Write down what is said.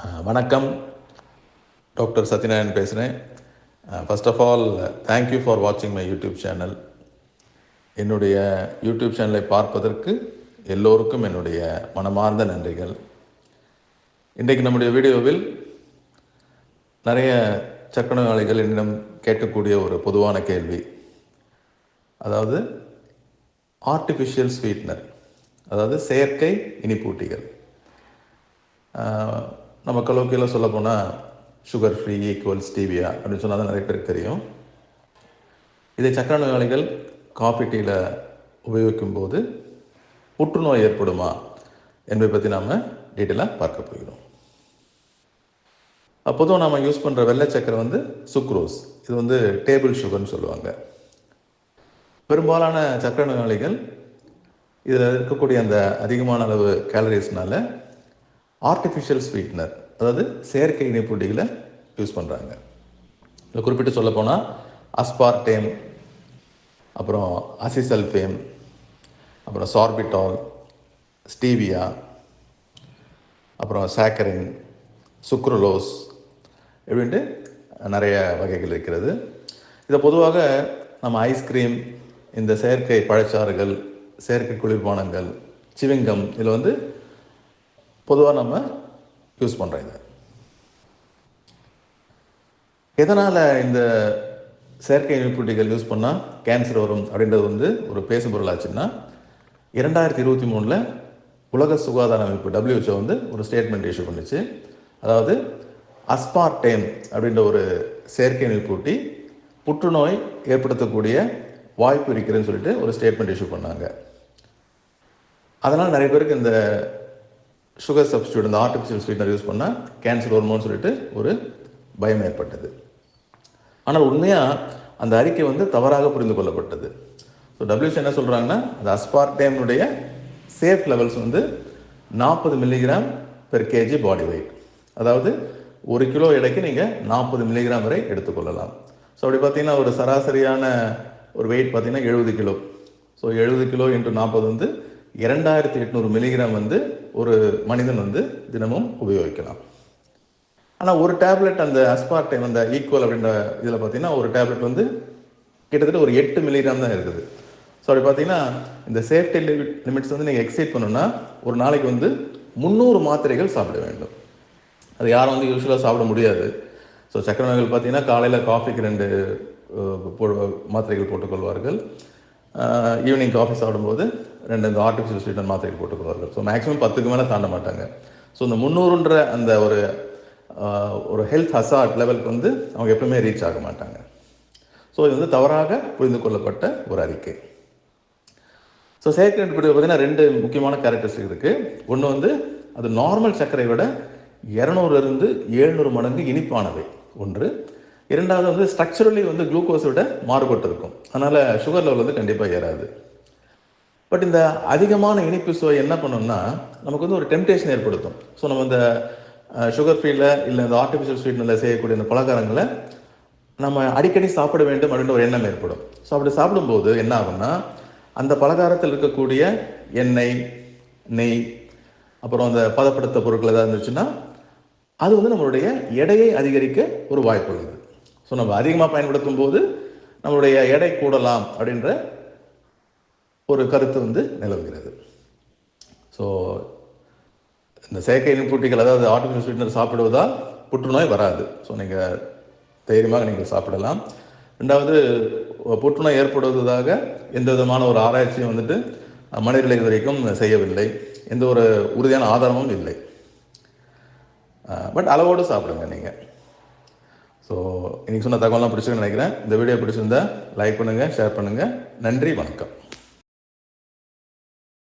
வணக்கம். டாக்டர் சத்யநாராயண் பேசுகிறேன் first of all thank you for வாட்சிங் மை யூடியூப் சேனல் என்னுடைய யூடியூப் சேனலை பார்ப்பதற்கு எல்லோருக்கும் என்னுடைய மனமார்ந்த நன்றிகள். இன்றைக்கு நம்முடைய வீடியோவில் நிறைய சக்கர நோயாளிகள் என்னிடம் கேட்கக்கூடிய ஒரு பொதுவான கேள்வி. அதாவது ஆர்டிஃபிஷியல் ஸ்வீட்னர் அதாவது செயற்கை இனிப்பூட்டிகள். நம்ம கலோக்கியில் சொல்ல போனால் சுகர் ஃப்ரீ ஈக்குவல் ஸ்டீவியா அப்படின்னு சொன்னால் தான் நிறைய பேருக்கு தெரியும். இதை சக்கர நோயாளிகள் காஃபி டீயில் உபயோகிக்கும் போது புற்றுநோய் ஏற்படுமா என்பதை பற்றி நாம் டீட்டெயிலாக பார்க்க போகிறோம். அப்போதும் நாம் யூஸ் பண்ணுற வெள்ளை சக்கரை வந்து சுக்ரோஸ் இது வந்து டேபிள் சுகர்னு சொல்லுவாங்க. பெரும்பாலான சக்கரை நோயாளிகள் இதில் இருக்கக்கூடிய அந்த அதிகமான அளவு கேலரிஸ்னால ஆர்டிஃபிஷியல் ஸ்வீட்னர் அதாவது செயற்கை இனிப்பூட்டிகளை யூஸ் பண்ணுறாங்க இதில் குறிப்பிட்டு சொல்ல போனால் அஸ்பார்டேம் அப்புறம் அசிசல்ஃபேம் அப்புறம் சார்பிட்டால் ஸ்டீவியா அப்புறம் சாக்கரின் சுக்ரலோஸ் இப்படின்ட்டு நிறைய வகைகள் இருக்கிறது. இதை பொதுவாக நம்ம ஐஸ்கிரீம் இந்த செயற்கை பழச்சாறுகள் செயற்கை குளிர்பானங்கள் சிவிங்கம் இதில் வந்து பொதுவாக நம்ம யூஸ் பண்ணுறோம் இதை. எதனால் இந்த செயற்கை இனிப்புட்டிகள் யூஸ் பண்ணால் கேன்சர் வரும் அப்படின்றது வந்து ஒரு பேசுபொருள் பொருளாச்சுன்னா இரண்டாயிரத்தி இருபத்தி மூணில் உலக சுகாதார அமைப்பு டபிள்யூஹெச்ஓ வந்து ஒரு ஸ்டேட்மெண்ட் இஷ்யூ பண்ணிச்சு. அதாவது அஸ்பார்டேம் அப்படின்ற ஒரு செயற்கை இனிப்பூட்டி புற்றுநோய் ஏற்படுத்தக்கூடிய வாய்ப்பு இருக்கிறதுன்னு சொல்லிட்டு ஒரு ஸ்டேட்மெண்ட் இஷ்யூ பண்ணாங்க. அதனால் நிறைய பேருக்கு இந்த சுகர் சப்ஸ்டியூட் இந்த ஆர்டிஃபிஷியல் ஸ்வீட்னர் யூஸ் பண்ணால் கேன்சர் வருமோன்னு சொல்லிட்டு ஒரு பயம் ஏற்பட்டது. ஆனால் உண்மையாக அந்த அறிக்கை வந்து தவறாக புரிந்து கொள்ளப்பட்டது. ஸோ டபிள்யூஸ் என்ன சொல்கிறாங்கன்னா அந்த அஸ்பார்டேம்னுடைய சேஃப் லெவல்ஸ் வந்து நாற்பது milligram per KG body weight அதாவது ஒரு கிலோ எடைக்கு நீங்கள் நாற்பது மில்லிகிராம் வரை எடுத்துக்கொள்ளலாம் ஸோ அப்படி பார்த்தீங்கன்னா ஒரு சராசரியான ஒரு வெயிட் பார்த்தீங்கன்னா எழுபது கிலோ. ஸோ எழுபது கிலோ இன்ட்டு நாற்பது வந்து இரண்டாயிரத்தி எட்நூறு மில்லிகிராம் வந்து ஒரு மனிதன் வந்து தினமும் உபயோகிக்கலாம். ஆனால் ஒரு டேப்லெட் அந்த அஸ்பார்டைம் அந்த ஈக்குவல் அப்படின்ற இதில் பார்த்தீங்கன்னா ஒரு டேப்லெட் வந்து கிட்டத்தட்ட ஒரு எட்டு மில்லிகிராம் தான் இருக்குது. ஸோ அப்படி பார்த்தீங்கன்னா இந்த சேஃப்டி லிமிட்ஸ் வந்து நீங்கள் எக்ஸைட் பண்ணணும்னா ஒரு நாளைக்கு வந்து முந்நூறு மாத்திரைகள் சாப்பிட வேண்டும். அது யாரும் வந்து யூஸ்வலாக சாப்பிட முடியாது. ஸோ சக்கர நோய்கள் பார்த்தீங்கன்னா காலையில் காஃபிக்கு ரெண்டு மாத்திரைகள் போட்டுக்கொள்வார்கள். ஈவினிங் காஃபி சாப்பிடும்போது ரெண்டு இந்த ஆர்டிஃபிஷியல் ஸ்வீட்டன் மாத்திரை போட்டுக்கொள்வார்கள். ஸோ மேக்ஸிமம் பத்துக்கு மேலே தாண்ட மாட்டாங்க. ஸோ இந்த முந்நூறுன்ற அந்த ஒரு ஒரு ஹெல்த் ஹசார்ட் லெவலுக்கு வந்து அவங்க எப்பவுமே ரீச் ஆக மாட்டாங்க. ஸோ இது வந்து தவறாக புரிந்து கொள்ளப்பட்ட ஒரு அறிக்கை. ஸோ செயற்கை நட்புடைய பார்த்தீங்கன்னா ரெண்டு முக்கியமான கேரக்டரிஸ்டிக் இருக்குது ஒன்று வந்து அது நார்மல் சர்க்கரை விட இரநூறுலேருந்து ஏழ்நூறு மடங்கு இனிப்பானவை ஒன்று. இரண்டாவது வந்து ஸ்ட்ரக்சரலி வந்து குளுக்கோஸை விட மாறுபட்டு இருக்கும் அதனால் சுகர் லெவல் வந்து கண்டிப்பாக ஏறாது. பட் இந்த அதிகமான இனிப்பு சுவை என்ன பண்ணும்னா நமக்கு வந்து ஒரு டெம்டேஷன் ஏற்படுத்தும். ஸோ நம்ம இந்த சுகர் ஃப்ரீயில் இல்லை இந்த ஆர்டிஃபிஷியல் ஸ்வீட்னில் செய்யக்கூடிய இந்த பலகாரங்களை நம்ம அடிக்கடி சாப்பிட வேண்டும் அப்படின்ற ஒரு எண்ணம் ஏற்படும். ஸோ அப்படி சாப்பிடும்போது என்ன ஆகும்னா அந்த பலகாரத்தில் இருக்கக்கூடிய எண்ணெய் நெய் அப்புறம் அந்த பதப்படுத்த பொருட்கள் ஏதாவது இருந்துச்சுன்னா அது வந்து நம்மளுடைய எடையை அதிகரிக்க ஒரு வாய்ப்பு உள்ளது. ஸோ நம்ம அதிகமாக பயன்படுத்தும் போது நம்மளுடைய எடை கூடலாம் அப்படின்ற ஒரு கருத்து வந்து நிலவுகிறது. ஸோ இந்த செயற்கை இனிப்பூட்டிகள் அதாவது ஆர்டிஃபிஷியல் ஸ்வீட்னர் சாப்பிடுவதால் புற்றுநோய் வராது. ஸோ நீங்கள் தைரியமாக நீங்கள் சாப்பிடலாம். ரெண்டாவது புற்றுநோய் ஏற்படுவதாக எந்த விதமான ஒரு ஆராய்ச்சியும் வந்துட்டு மனிதர்களை இது வரைக்கும் செய்யவில்லை. எந்த ஒரு உறுதியான ஆதாரமும் இல்லை. பட் அளவோடு சாப்பிடுங்க நீங்கள் ஸோ இன்றைக்கி சொன்ன தகவலாம் பிடிச்சிருக்குன்னு நினைக்கிறேன். இந்த வீடியோ பிடிச்சிருந்தா லைக் பண்ணுங்கள் ஷேர் பண்ணுங்கள் நன்றி வணக்கம்.